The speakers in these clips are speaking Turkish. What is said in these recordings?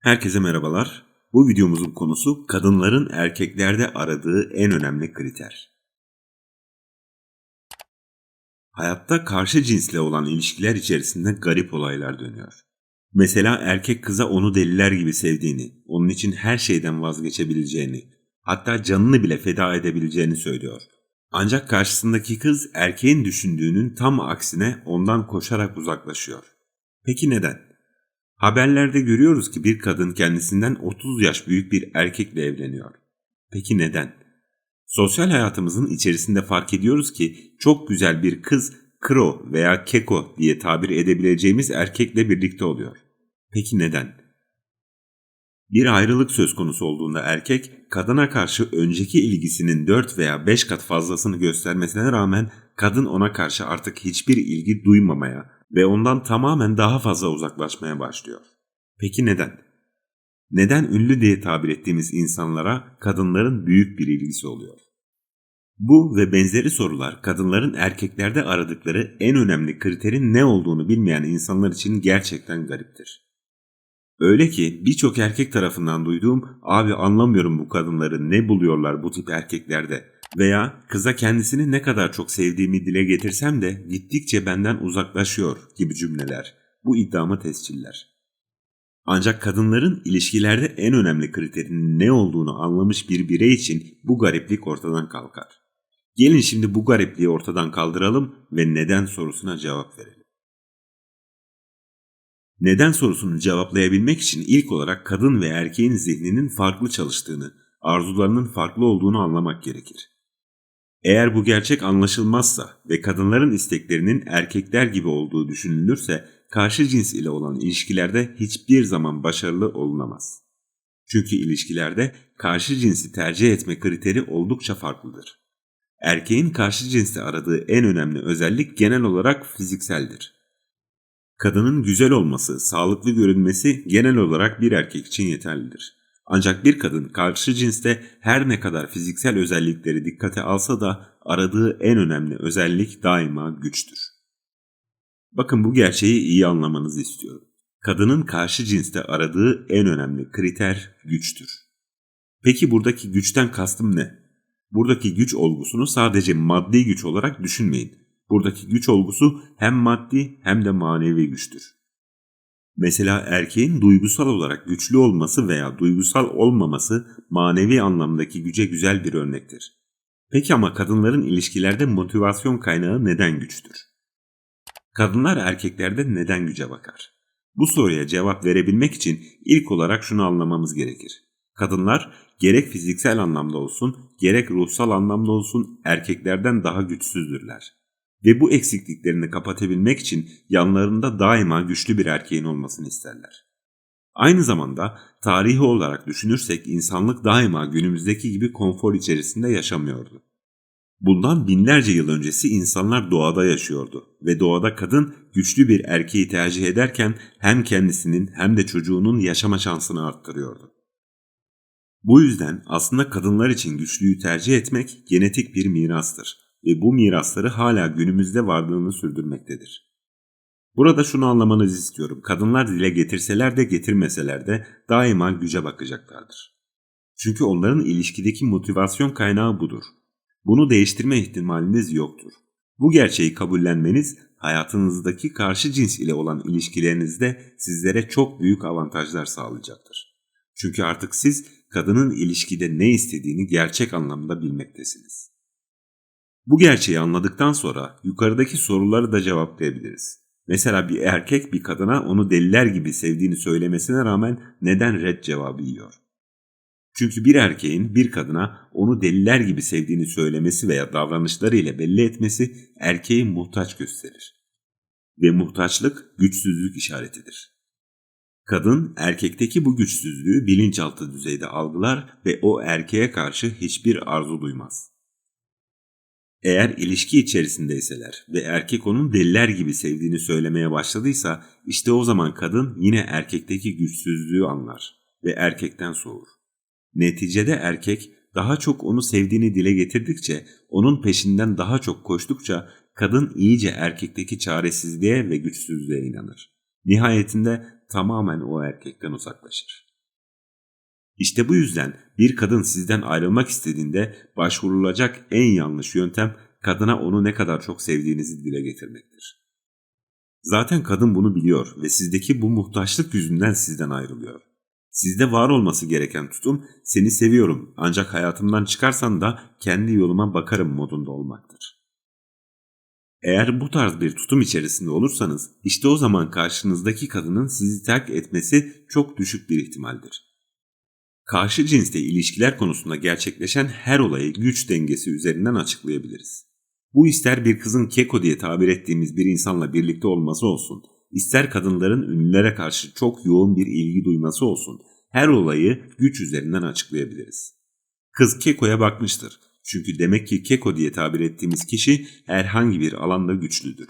Herkese merhabalar. Bu videomuzun konusu kadınların erkeklerde aradığı en önemli kriter. Hayatta karşı cinsle olan ilişkiler içerisinde garip olaylar dönüyor. Mesela erkek kıza onu deliler gibi sevdiğini, onun için her şeyden vazgeçebileceğini, hatta canını bile feda edebileceğini söylüyor. Ancak karşısındaki kız erkeğin düşündüğünün tam aksine ondan koşarak uzaklaşıyor. Peki neden? Haberlerde görüyoruz ki bir kadın kendisinden 30 yaş büyük bir erkekle evleniyor. Peki neden? Sosyal hayatımızın içerisinde fark ediyoruz ki çok güzel bir kız kro veya keko diye tabir edebileceğimiz erkekle birlikte oluyor. Peki neden? Bir ayrılık söz konusu olduğunda erkek kadına karşı önceki ilgisinin 4 veya 5 kat fazlasını göstermesine rağmen kadın ona karşı artık hiçbir ilgi duymamaya ve ondan tamamen daha fazla uzaklaşmaya başlıyor. Peki neden? Neden ünlü diye tabir ettiğimiz insanlara kadınların büyük bir ilgisi oluyor? Bu ve benzeri sorular kadınların erkeklerde aradıkları en önemli kriterin ne olduğunu bilmeyen insanlar için gerçekten gariptir. Öyle ki birçok erkek tarafından duyduğum abi anlamıyorum bu kadınları ne buluyorlar bu tip erkeklerde veya kıza kendisini ne kadar çok sevdiğimi dile getirsem de gittikçe benden uzaklaşıyor gibi cümleler bu iddiamı tesciller. Ancak kadınların ilişkilerde en önemli kriterinin ne olduğunu anlamış bir birey için bu gariplik ortadan kalkar. Gelin şimdi bu garipliği ortadan kaldıralım ve neden sorusuna cevap verelim. Neden sorusunu cevaplayabilmek için ilk olarak kadın ve erkeğin zihninin farklı çalıştığını, arzularının farklı olduğunu anlamak gerekir. Eğer bu gerçek anlaşılmazsa ve kadınların isteklerinin erkekler gibi olduğu düşünülürse karşı cins ile olan ilişkilerde hiçbir zaman başarılı olunamaz. Çünkü ilişkilerde karşı cinsi tercih etme kriteri oldukça farklıdır. Erkeğin karşı cinste aradığı en önemli özellik genel olarak fizikseldir. Kadının güzel olması, sağlıklı görünmesi genel olarak bir erkek için yeterlidir. Ancak bir kadın karşı cinste her ne kadar fiziksel özellikleri dikkate alsa da aradığı en önemli özellik daima güçtür. Bakın bu gerçeği iyi anlamanızı istiyorum. Kadının karşı cinste aradığı en önemli kriter güçtür. Peki buradaki güçten kastım ne? Buradaki güç olgusunu sadece maddi güç olarak düşünmeyin. Buradaki güç olgusu hem maddi hem de manevi güçtür. Mesela erkeğin duygusal olarak güçlü olması veya duygusal olmaması manevi anlamdaki güce güzel bir örnektir. Peki ama kadınların ilişkilerde motivasyon kaynağı neden güçtür? Kadınlar erkeklerde neden güce bakar? Bu soruya cevap verebilmek için ilk olarak şunu anlamamız gerekir. Kadınlar gerek fiziksel anlamda olsun, gerek ruhsal anlamda olsun erkeklerden daha güçsüzdürler ve bu eksikliklerini kapatabilmek için yanlarında daima güçlü bir erkeğin olmasını isterler. Aynı zamanda tarihi olarak düşünürsek insanlık daima günümüzdeki gibi konfor içerisinde yaşamıyordu. Bundan binlerce yıl öncesi insanlar doğada yaşıyordu ve doğada kadın güçlü bir erkeği tercih ederken hem kendisinin hem de çocuğunun yaşama şansını arttırıyordu. Bu yüzden aslında kadınlar için güçlüyü tercih etmek genetik bir mirastır ve bu mirasları hala günümüzde varlığını sürdürmektedir. Burada şunu anlamanızı istiyorum. Kadınlar dile getirseler de getirmeseler de daima güce bakacaklardır. Çünkü onların ilişkideki motivasyon kaynağı budur. Bunu değiştirme ihtimaliniz yoktur. Bu gerçeği kabullenmeniz hayatınızdaki karşı cins ile olan ilişkilerinizde sizlere çok büyük avantajlar sağlayacaktır. Çünkü artık siz kadının ilişkide ne istediğini gerçek anlamda bilmektesiniz. Bu gerçeği anladıktan sonra yukarıdaki soruları da cevaplayabiliriz. Mesela bir erkek bir kadına onu deliler gibi sevdiğini söylemesine rağmen neden red cevabı yiyor? Çünkü bir erkeğin bir kadına onu deliler gibi sevdiğini söylemesi veya davranışlarıyla belli etmesi erkeği muhtaç gösterir. Ve muhtaçlık güçsüzlük işaretidir. Kadın erkekteki bu güçsüzlüğü bilinçaltı düzeyde algılar ve o erkeğe karşı hiçbir arzu duymaz. Eğer ilişki içerisindeyseler ve erkek onun deliler gibi sevdiğini söylemeye başladıysa işte o zaman kadın yine erkekteki güçsüzlüğü anlar ve erkekten soğur. Neticede erkek daha çok onu sevdiğini dile getirdikçe, onun peşinden daha çok koştukça kadın iyice erkekteki çaresizliğe ve güçsüzlüğe inanır. Nihayetinde tamamen o erkekten uzaklaşır. İşte bu yüzden bir kadın sizden ayrılmak istediğinde başvurulacak en yanlış yöntem kadına onu ne kadar çok sevdiğinizi dile getirmektir. Zaten kadın bunu biliyor ve sizdeki bu muhtaçlık yüzünden sizden ayrılıyor. Sizde var olması gereken tutum seni seviyorum ancak hayatımdan çıkarsan da kendi yoluma bakarım modunda olmaktır. Eğer bu tarz bir tutum içerisinde olursanız işte o zaman karşınızdaki kadının sizi terk etmesi çok düşük bir ihtimaldir. Karşı cinste ilişkiler konusunda gerçekleşen her olayı güç dengesi üzerinden açıklayabiliriz. Bu ister bir kızın keko diye tabir ettiğimiz bir insanla birlikte olması olsun, ister kadınların ünlülere karşı çok yoğun bir ilgi duyması olsun, her olayı güç üzerinden açıklayabiliriz. Kız kekoya bakmıştır. Çünkü demek ki keko diye tabir ettiğimiz kişi herhangi bir alanda güçlüdür.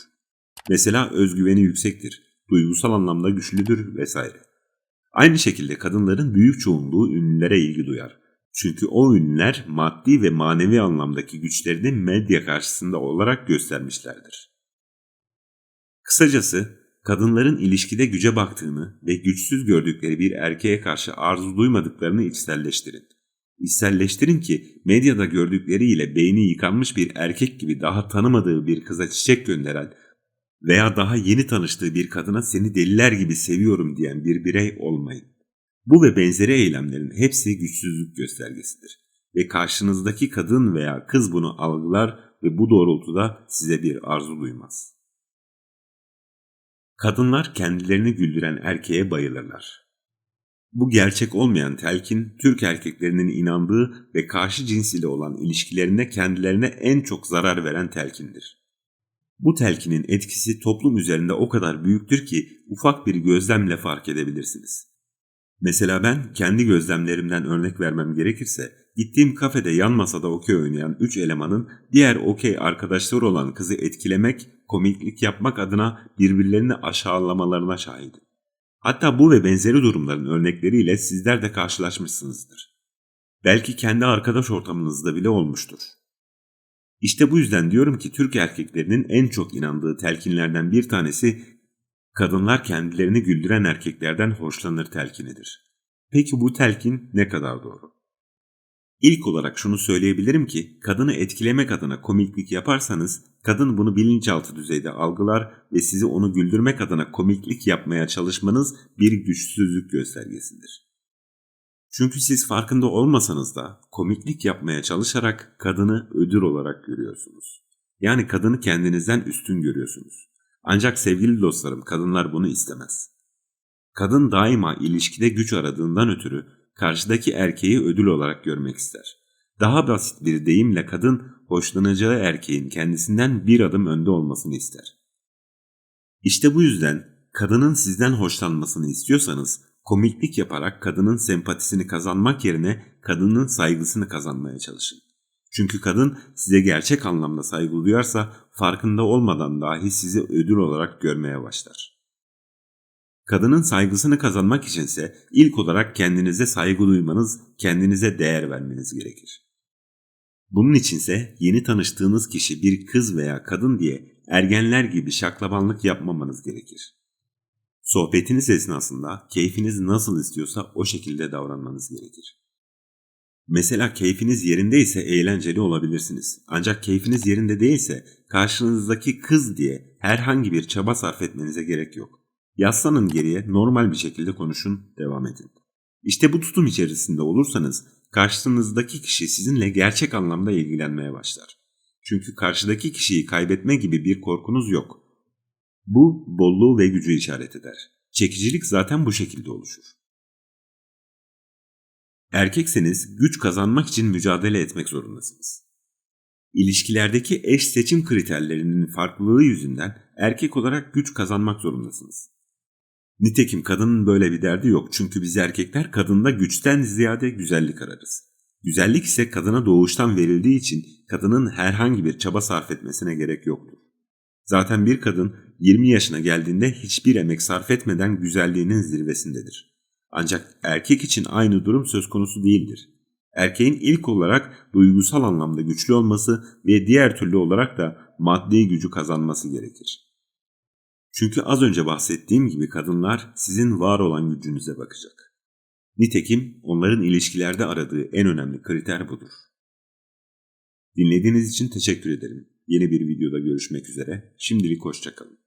Mesela özgüveni yüksektir, duygusal anlamda güçlüdür vesaire. Aynı şekilde kadınların büyük çoğunluğu ünlülere ilgi duyar. Çünkü o ünlüler maddi ve manevi anlamdaki güçlerini medya karşısında olarak göstermişlerdir. Kısacası kadınların ilişkide güce baktığını ve güçsüz gördükleri bir erkeğe karşı arzu duymadıklarını içselleştirin. İçselleştirin ki medyada gördükleriyle beyni yıkanmış bir erkek gibi daha tanımadığı bir kıza çiçek gönderen veya daha yeni tanıştığı bir kadına seni deliler gibi seviyorum diyen bir birey olmayın. Bu ve benzeri eylemlerin hepsi güçsüzlük göstergesidir ve karşınızdaki kadın veya kız bunu algılar ve bu doğrultuda size bir arzu duymaz. Kadınlar kendilerini güldüren erkeğe bayılırlar. Bu gerçek olmayan telkin, Türk erkeklerinin inandığı ve karşı cins ile olan ilişkilerinde kendilerine en çok zarar veren telkindir. Bu telkinin etkisi toplum üzerinde o kadar büyüktür ki ufak bir gözlemle fark edebilirsiniz. Mesela ben kendi gözlemlerimden örnek vermem gerekirse, gittiğim kafede yan masada okey oynayan 3 elemanın diğer okey arkadaşları olan kızı etkilemek, komiklik yapmak adına birbirlerini aşağılamalarına şahidim. Hatta bu ve benzeri durumların örnekleriyle sizler de karşılaşmışsınızdır. Belki kendi arkadaş ortamınızda bile olmuştur. İşte bu yüzden diyorum ki Türk erkeklerinin en çok inandığı telkinlerden bir tanesi kadınlar kendilerini güldüren erkeklerden hoşlanır telkinidir. Peki bu telkin ne kadar doğru? İlk olarak şunu söyleyebilirim ki kadını etkilemek adına komiklik yaparsanız kadın bunu bilinçaltı düzeyde algılar ve sizi onu güldürmek adına komiklik yapmaya çalışmanız bir güçsüzlük göstergesidir. Çünkü siz farkında olmasanız da komiklik yapmaya çalışarak kadını ödül olarak görüyorsunuz. Yani kadını kendinizden üstün görüyorsunuz. Ancak sevgili dostlarım kadınlar bunu istemez. Kadın daima ilişkide güç aradığından ötürü karşıdaki erkeği ödül olarak görmek ister. Daha basit bir deyimle kadın hoşlanacağı erkeğin kendisinden bir adım önde olmasını ister. İşte bu yüzden kadının sizden hoşlanmasını istiyorsanız komiklik yaparak kadının sempatisini kazanmak yerine kadının saygısını kazanmaya çalışın. Çünkü kadın size gerçek anlamda saygı duyarsa farkında olmadan dahi sizi ödül olarak görmeye başlar. Kadının saygısını kazanmak içinse ilk olarak kendinize saygı duymanız, kendinize değer vermeniz gerekir. Bunun içinse yeni tanıştığınız kişi bir kız veya kadın diye ergenler gibi şaklabanlık yapmamanız gerekir. Sohbetiniz esnasında keyfiniz nasıl istiyorsa o şekilde davranmanız gerekir. Mesela keyfiniz yerindeyse eğlenceli olabilirsiniz. Ancak keyfiniz yerinde değilse karşınızdaki kız diye herhangi bir çaba sarf etmenize gerek yok. Yaslanın geriye normal bir şekilde konuşun, devam edin. İşte bu tutum içerisinde olursanız karşınızdaki kişi sizinle gerçek anlamda ilgilenmeye başlar. Çünkü karşıdaki kişiyi kaybetme gibi bir korkunuz yok. Bu bolluğu ve gücü işaret eder. Çekicilik zaten bu şekilde oluşur. Erkekseniz güç kazanmak için mücadele etmek zorundasınız. İlişkilerdeki eş seçim kriterlerinin farklılığı yüzünden erkek olarak güç kazanmak zorundasınız. Nitekim kadının böyle bir derdi yok çünkü biz erkekler kadında güçten ziyade güzellik ararız. Güzellik ise kadına doğuştan verildiği için kadının herhangi bir çaba sarf etmesine gerek yoktur. Zaten bir kadın 20 yaşına geldiğinde hiçbir emek sarf etmeden güzelliğinin zirvesindedir. Ancak erkek için aynı durum söz konusu değildir. Erkeğin ilk olarak duygusal anlamda güçlü olması ve diğer türlü olarak da maddi gücü kazanması gerekir. Çünkü az önce bahsettiğim gibi kadınlar sizin var olan gücünüze bakacak. Nitekim onların ilişkilerde aradığı en önemli kriter budur. Dinlediğiniz için teşekkür ederim. Yeni bir videoda görüşmek üzere. Şimdilik hoşçakalın.